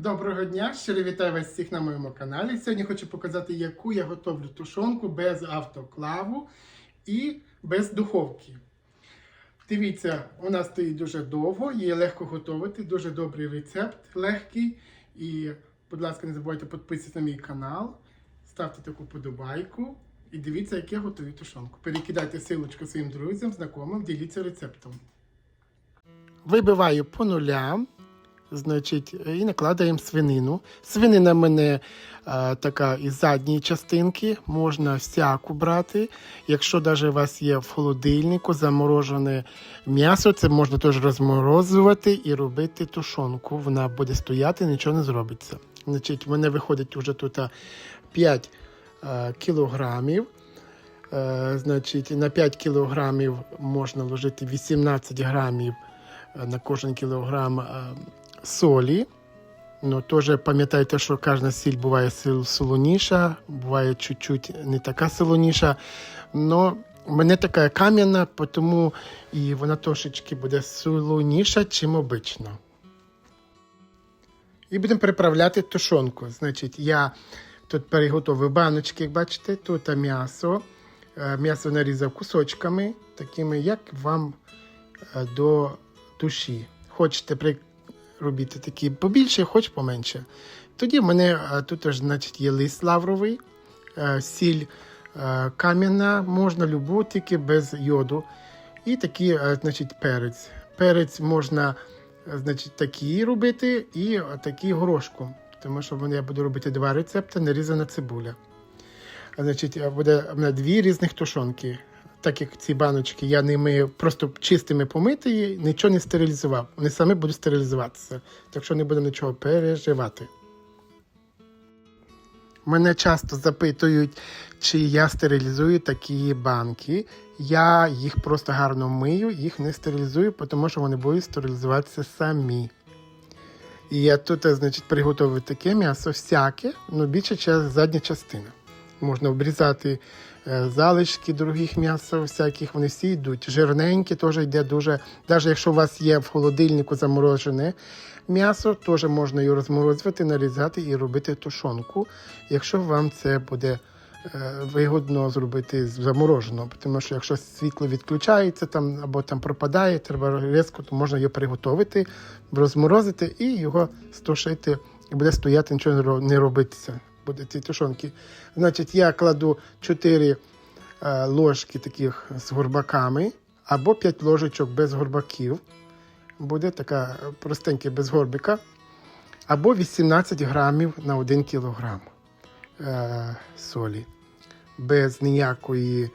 Доброго дня! Щиро вітаю вас всіх на моєму каналі. Сьогодні хочу показати, яку я готовлю тушонку без автоклаву і без духовки. Дивіться, вона стоїть дуже довго, її легко готувати, дуже добрий рецепт, легкий. І, будь ласка, не забувайте підписатися на мій канал, ставте таку подобайку і дивіться, як я готую тушонку. Перекидайте силочку своїм друзям, знайомим, діліться рецептом. Вибиваю по нулям. Значить, і накладаємо свинину. Свинина в мене а, така із задньої частинки, можна всяку брати. Якщо навіть у вас є в холодильнику заморожене м'ясо, це можна теж розморозувати і робити тушонку. Вона буде стояти, нічого не зробиться. Значить, в мене виходить вже тут 5 а, кілограмів. Е, Значить, на 5 кілограмів можна вложити 18 грамів е, на кожен кілограм е, солі. Ну, теж пам'ятайте, що кожна сіль буває солоніша, буває чуть-чуть не така солоніша. Но в мене така кам'яна, тому і вона трошечки буде солоніша, чим обично. І будемо приправляти тушонку. Значить, я тут переготовив баночки, як бачите, тут м'ясо. Е, М'ясо нарізав кусочками, такими, як вам е, до душі. Хочете. Робити такі побільше, хоч поменше. Тоді в мене е, тут аж, значить, є лист лавровий, е, сіль е, кам'яна, можна любу, тільки без йоду. І такий, значить, перець. Перець можна значить, такий робити і такий горошком. Тому що я буду робити два рецепти, нарізана цибуля. Значить, буде в мене дві різних тушонки. Так як ці баночки я ними просто чистими помити нічого не стерилізував. Вони самі будуть стерилізуватися. Так що не будемо нічого переживати. Мене часто запитують, чи я стерилізую такі банки. Я їх просто гарно мию, їх не стерилізую, тому що вони будуть стерилізуватися самі. І я тут, е, значить, приготовив таке м'ясо всяке, ну більше задня частина. Можна обрізати е, залишки других м'яса, всяких, вони всі йдуть. Жирненькі теж йде дуже. Навіть якщо у вас є в холодильнику заморожене м'ясо, теж можна його розморозити, нарізати і робити тушонку, якщо вам це буде е, вигодно зробити з замороженого. Тому що якщо світло відключається там або там пропадає, треба різко, то можна його приготувати, розморозити і його стушити, і буде стояти, нічого не робитися. Буде ці тушонки. Значить, я кладу 4 е, ложки таких з горбаками або 5 ложечок без горбаків. Буде така е, простенька без горбика. Або 18 грамів на 1 кілограм е, солі. Без ніякої,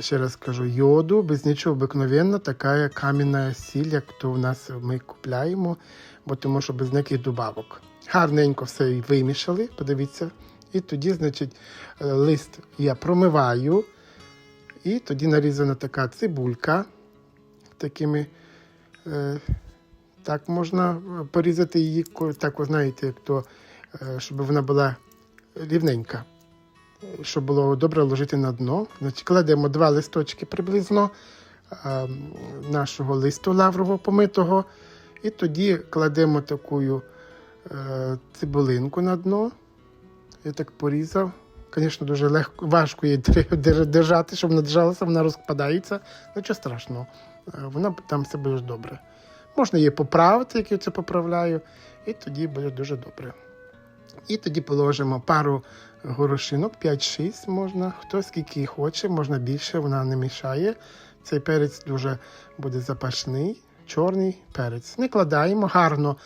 ще раз кажу, йоду, без нічого обикновенно, така кам'яна сіль, як то в нас ми купляємо, бо тому що без ніяких добавок. Гарненько все вимішали, подивіться. І тоді, значить, е, лист я промиваю, і тоді нарізана така цибулька такими. Е, так можна е, порізати її, так, ви знаєте, як то, е, щоб вона була рівненька. Щоб було добре ложити на дно. Значить, кладемо два листочки приблизно е, нашого листу лаврового помитого. І тоді кладемо таку е, цибулинку на дно. Я так порізав. Звісно, дуже легко, важко її дер- дер- держати, щоб вона держалася, вона розпадається. Нічого страшного. Е, Вона там все буде добре. Можна її поправити, як я це поправляю, і тоді буде дуже добре. І тоді положимо пару горошинок, 5-6 можна, хто скільки хоче, можна більше, вона не мішає. Цей перець дуже буде запашний, чорний перець. Не кладаємо гарно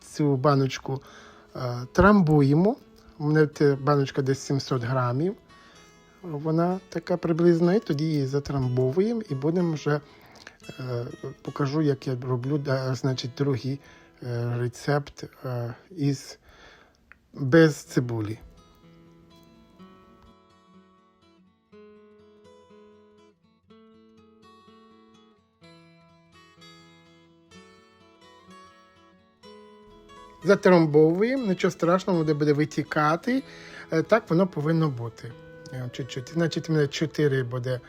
цю баночку е, трамбуємо. У мене баночка десь 700 грамів. Вона така приблизно, і тоді її затрамбовуємо і будемо вже е, покажу, як я роблю значить, другий е, рецепт із без цибулі. Затрамбовуємо, нічого страшного, воно буде витікати. Е, Так воно повинно бути. Е, Чуть-чуть. Значить, у мене 4 буде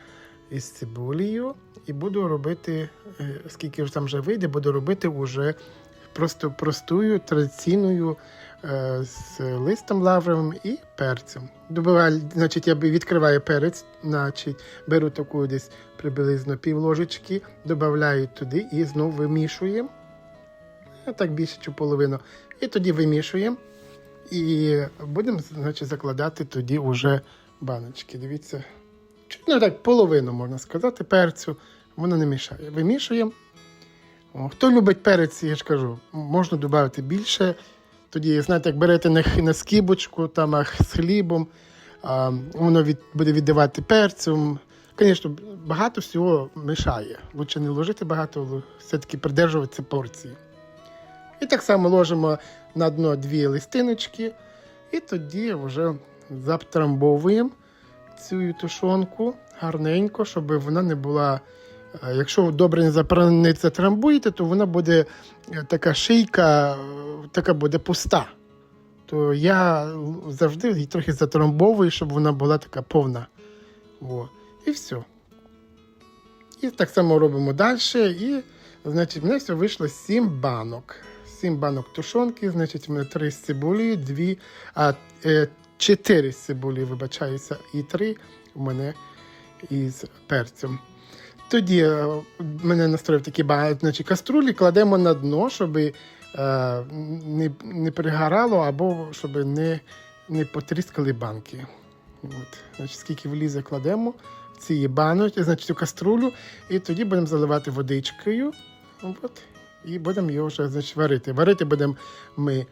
із цибулею. І буду робити, е, скільки ж там вже вийде, буду робити вже просто простою, традиційною з листом лавровим і перцем. Добиваю, значить, я відкриваю перець, значить, беру таку десь приблизно пів ложечки, додаю туди і знову вимішуємо. Так більше чи половину. І тоді вимішуємо. І будемо значить, закладати тоді вже баночки. Дивіться. Ну так, половину можна сказати, перцю. Воно не мішає. Вимішуємо. Хто любить перець, я ж кажу, можна додати більше. Тоді, знаєте, як берете на, на скибочку там, а, з хлібом, а, воно від, буде віддавати перцем. Звісно, багато всього мішає. Лучше не ложити багато, але все-таки придержуватися порції. І так само ложимо на дно дві листиночки, і тоді вже затрамбовуємо цю тушонку гарненько, щоб вона не була. е, Якщо добре не запра- не затрамбуєте, то вона буде е, така шийка, е, така буде пуста. То я завжди її трохи затрамбовую, щоб вона була така повна. О. І все. І так само робимо далі. І, значить, в мене все вийшло 7 банок. 7 банок тушонки, значить, в мене 3 з цибулею, 2, а, е, 4 з цибулею, вибачаюся, і 3 у мене із перцем. Тоді е, мене настроїв такі багато, каструлі, кладемо на дно, щоб е, не, не пригорало або щоб не, не потріскали банки. От, значить, скільки влізе, кладемо в ці баночки, значить, у каструлю, і тоді будемо заливати водичкою. От, і будемо його вже значить, варити. Варити будемо ми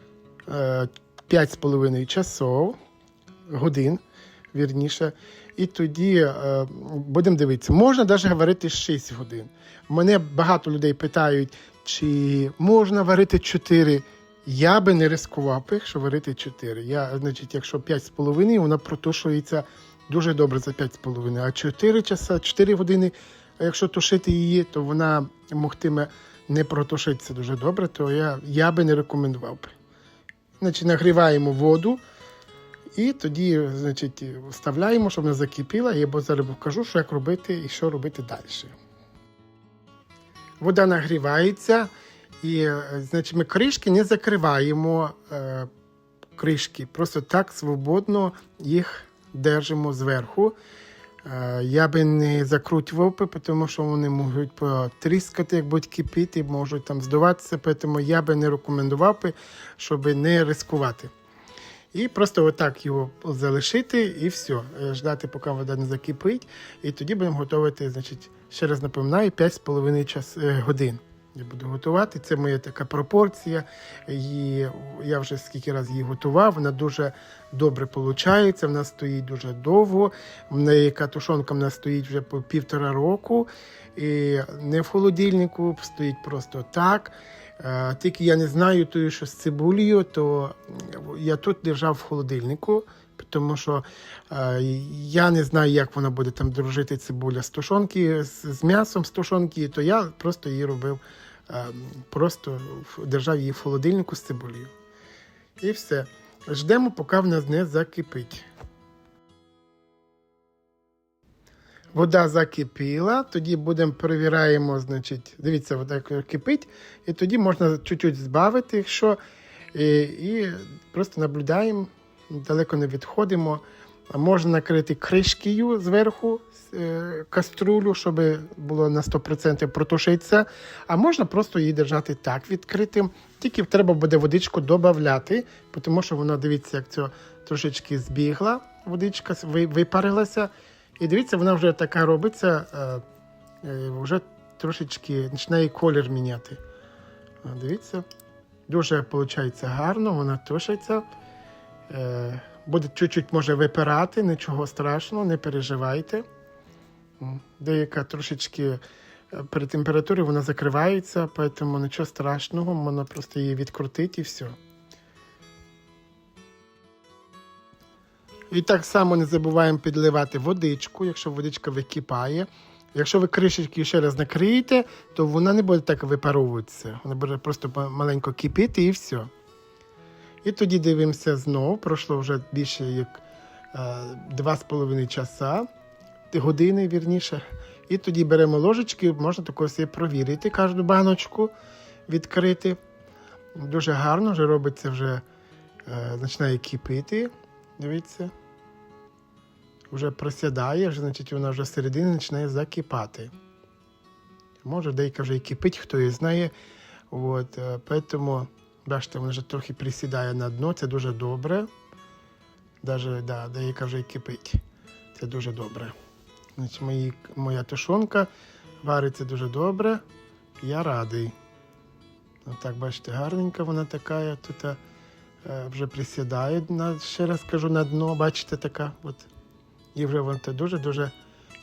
е, 5,5 часов, годин, вірніше. І тоді е, будемо дивитися. Можна навіть варити 6 годин. Мене багато людей питають, чи можна варити 4. Я би не ризикував якщо варити 4. Я, значить, якщо 5,5, вона протушується дуже добре за 5,5. А 4 часа, 4 години, якщо тушити її, то вона могтиме не протушитися дуже добре, то я, я би не рекомендував би. Значить, нагріваємо воду. І тоді, значить, вставляємо, щоб вона закипіла. Я зараз покажу, що як робити і що робити далі. Вода нагрівається, і значить, ми кришки не закриваємо е, кришки. Просто так свободно їх держимо зверху. Е, я би не закручував, тому що вони можуть потріскати, як будь кипіти, можуть там здуватися, тому я би не рекомендував, би, щоб не ризикувати. І просто отак його залишити і все. Ждати, поки вода не закипить. І тоді будемо готувати, значить, ще раз напоминаю, 5,5 час, е, годин. Я буду готувати. Це моя така пропорція. Її, я вже скільки разів її готував. Вона дуже добре виходить. Вона стоїть дуже довго. В неї яка тушонка в нас стоїть вже по півтора року. І не в холодильнику, стоїть просто так. Е, Тільки я не знаю, тою, що з цибулею, то я тут держав в холодильнику, тому що е, я не знаю, як вона буде там дружити цибуля з тушонки, з, з м'ясом з тушонки, то я просто її робив, просто держав її в холодильнику з цибулею. І все. Ждемо, поки в нас не закипить. Вода закипіла, тоді будемо перевіряємо, значить, дивіться, вода кипить, і тоді можна чуть-чуть збавити, якщо і, і просто наблюдаємо, далеко не відходимо. Можна накрити кришкою зверху е, каструлю, щоб було на 100% протушитися. А можна просто її держати так відкритим. Тільки треба буде водичку додати, тому що вона, дивіться, як це трошечки збігла, водичка випарилася. І дивіться, вона вже така робиться, е, е, вже трошечки починає колір міняти. Дивіться, дуже виходить гарно, вона тушиться. Буде чуть-чуть може випирати, нічого страшного, не переживайте. Деяка трошечки е, при температурі вона закривається, тому нічого страшного, можна просто її відкрутити і все. І так само не забуваємо підливати водичку, якщо водичка википає. Якщо ви кришечки ще раз накриєте, то вона не буде так випаровуватися. Вона буде просто маленько кипіти і все. І тоді дивимося знову. Пройшло вже більше як е, 2,5 часа, години вірніше. І тоді беремо ложечки, можна також собі провірити кожну баночку, відкрити. Дуже гарно, вже робиться вже е, починає кипіти. Дивіться. Вже просядає, вже, значить, вона вже середини починає закипати. Може, деяка вже і кипить, хто її знає. От, е, поэтому, бачите, вона вже трохи присідає на дно, це дуже добре. Даже, да, деяка вже і кипить. Це дуже добре. Значить, мої, моя тушонка вариться дуже добре. Я радий. Отак, бачите, гарненька вона така. Тут е, вже присідає, на, ще раз кажу, на дно, бачите, така. От. І вже вон це дуже-дуже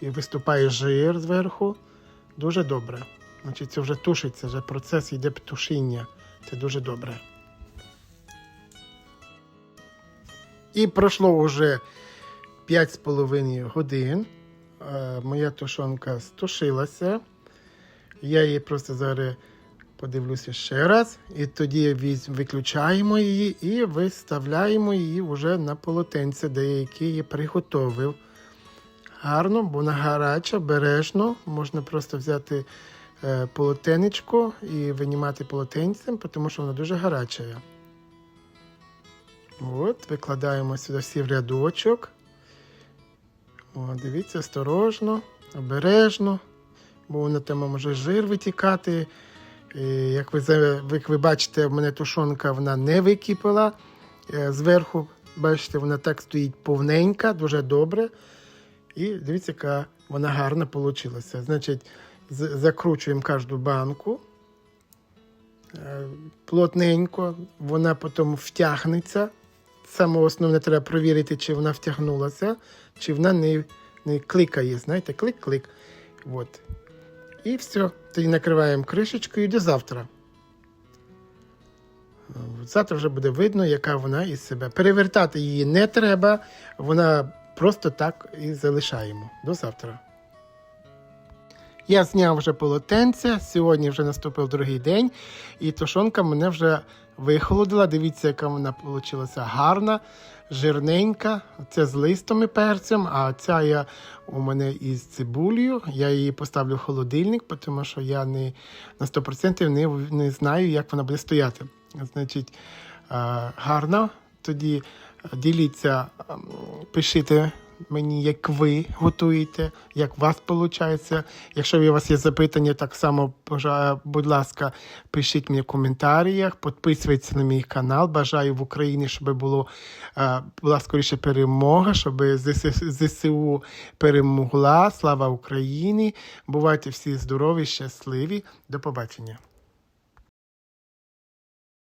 і виступає жир зверху. Дуже добре. Значить, це вже тушиться, вже процес йде тушіння. Це дуже добре. І пройшло вже 5,5 годин. Е, Моя тушонка стушилася. Я її просто зараз подивлюся ще раз. І тоді виключаємо її і виставляємо її вже на полотенце, де я її приготовив. Гарно, бо вона гаряча, бережно. Можна просто взяти полотенечко і винімати полотенцем, тому що вона дуже гаряча. От, викладаємо сюди всі в рядочок. О, дивіться, осторожно, обережно, бо воно там може жир витікати. І, як, ви, як ви бачите, в мене тушонка вона не википала. Е, Зверху, бачите, вона так стоїть повненька, дуже добре. І дивіться, яка вона гарна вийшла. Значить, закручуємо кожну банку. Е, Плотненько, вона потім втягнеться. Саме основне треба перевірити, чи вона втягнулася, чи вона не, не кликає. Знаєте, клик-клик. От. І все. Тоді накриваємо кришечкою до завтра. Завтра вже буде видно, яка вона із себе. Перевертати її не треба, вона просто так і залишаємо. До завтра. Я зняв вже полотенце. Сьогодні вже наступив другий день, і тушонка мене вже вихолодила. Дивіться, яка вона вийшла гарна, жирненька. Це з листом і перцем, а ця я у мене із цибулею. Я її поставлю в холодильник, тому що я не на 100% не, не знаю, як вона буде стояти. Значить, е, гарна. Тоді е, діліться, ем, пишіть мені, як ви готуєте, як у вас виходить. Якщо у вас є запитання, так само, будь ласка, пишіть мені в коментарях, підписуйтесь на мій канал. Бажаю в Україні, щоб було, е, була скоріше перемога, щоб ЗСУ перемогла. Слава Україні! Бувайте всі здорові, щасливі. До побачення.